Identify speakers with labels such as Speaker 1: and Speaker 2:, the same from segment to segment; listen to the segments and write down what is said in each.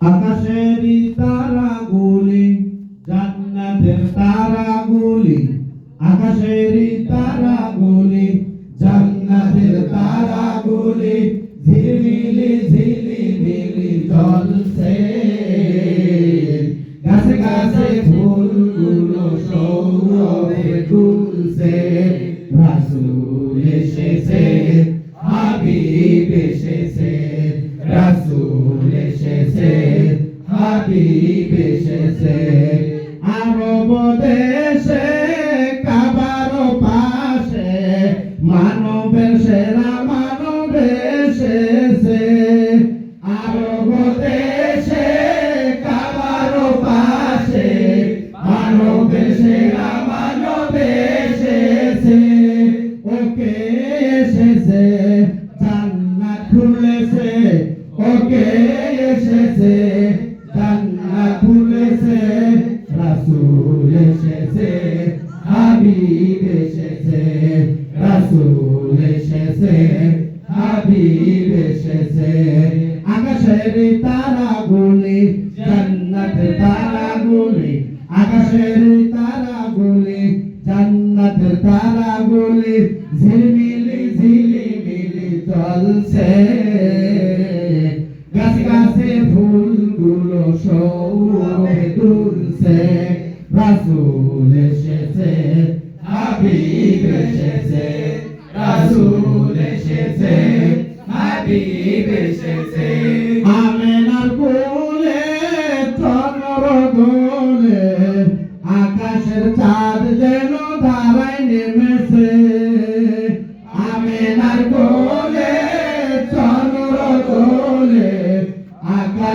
Speaker 1: আকাশেরই তারাগুলি, জান্নাতের তারাগুলি, আকাশেরই তারাগুলি, জান্নাতের তারাগুলি ঝিলিমিলি ঝিলিমিলি জ্বলছে। গাছে গাছে ফুলগুলো সৌরভে দুলছে রাসূল এসেছে হাবিব এসেছে আরব দেশে কাবার পাশে, মানবের সেরা মানব এসেছে আরব দেশে কাবার পাশে, মানবের সেরা মানব এসেছে ওকে এসেছে, জান্নাত খুলেছে, ওকে এসেছে। জান্নাত খুলেছে রাসূল এসেছে, হাবিব এসেছে, রাসূল এসেছে, হাবিব এসেছে। আকাশের তারাগুলি, জান্নাতের তারাগুলি, আকাশের তারাগুলি, জান্নাতের তারাগুলি, ঝিলমিলি ঝিলিমিলি জ্বলছে গাছে গাছে ফুলগুলো সৌরভে রাসূল এসেছে হাবিব এসেছে রাসূল এসেছে হাবিব এসেছে আমেনার কোলে চন্দ্র দোলে আকাশের চাঁদ যেন ধারায় নেমেছে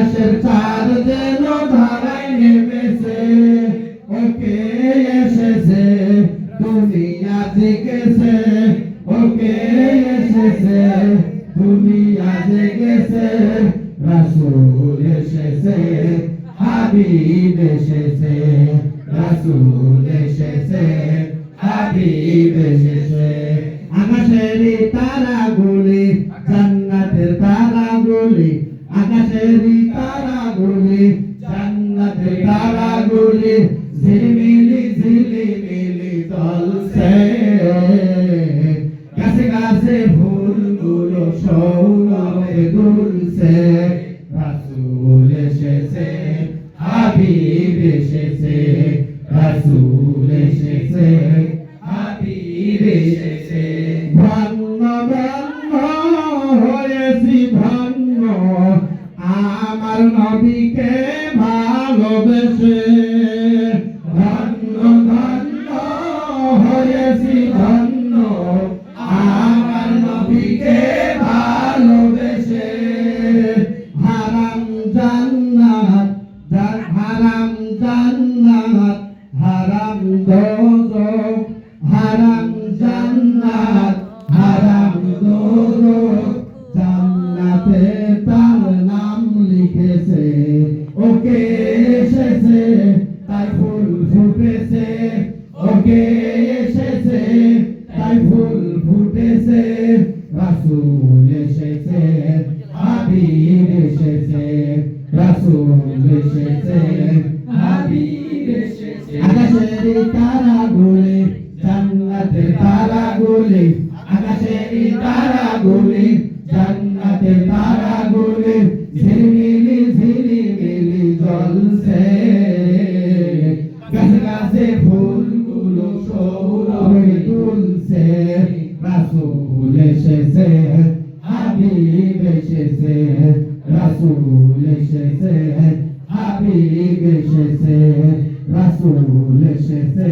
Speaker 1: আকাশের চাঁদ যেন ধারায় নেমেছে, ওকে এসেছে দুনিয়া জেগেছে ওকে এসেছে দুনিয়া জেগেছে রাসূল এসেছে, হাবিব এসেছে, রাসূল এসেছে, হাবিব এসেছে। জান্নাতের তারাগুলি ঝিলিমিলি ঝিলিমিলি জ্বলছে গাছে গাছে ফুলগুলো সৌরভে দুলছে। রাসূল এসেছে, হাবিব এসেছে, রাসূল এসেছে, হাবিব এসেছে। ধন্য ধন্য হয়েছি ধন্য আমার নবীকে জান্নাত, হারাম দোজখ জান্নাতে তার নাম লিখেছে, ওকে এসেছে, তাই ফুল ফুটেছে। ওকে এসেছে, তাই ফুল ফুটেছে। এসেছে, হাবিব এসেছে, রাসূল এসেছে, হাবিব এসেছে। আকাশের জান্নাতের তারাগুলি আকাশের তারাগুলি জান্নাতের তারাগুলি ঝিলিমিলি ঝিলিমিলি জ্বলছে। গাছে গাছে ফুলগুলো সৌরভে তুলছে, রাসূল এসেছে, হাবিব এসেছে, রাসূল এসেছে, হাবিব এসেছে, রাসূল এসেছে।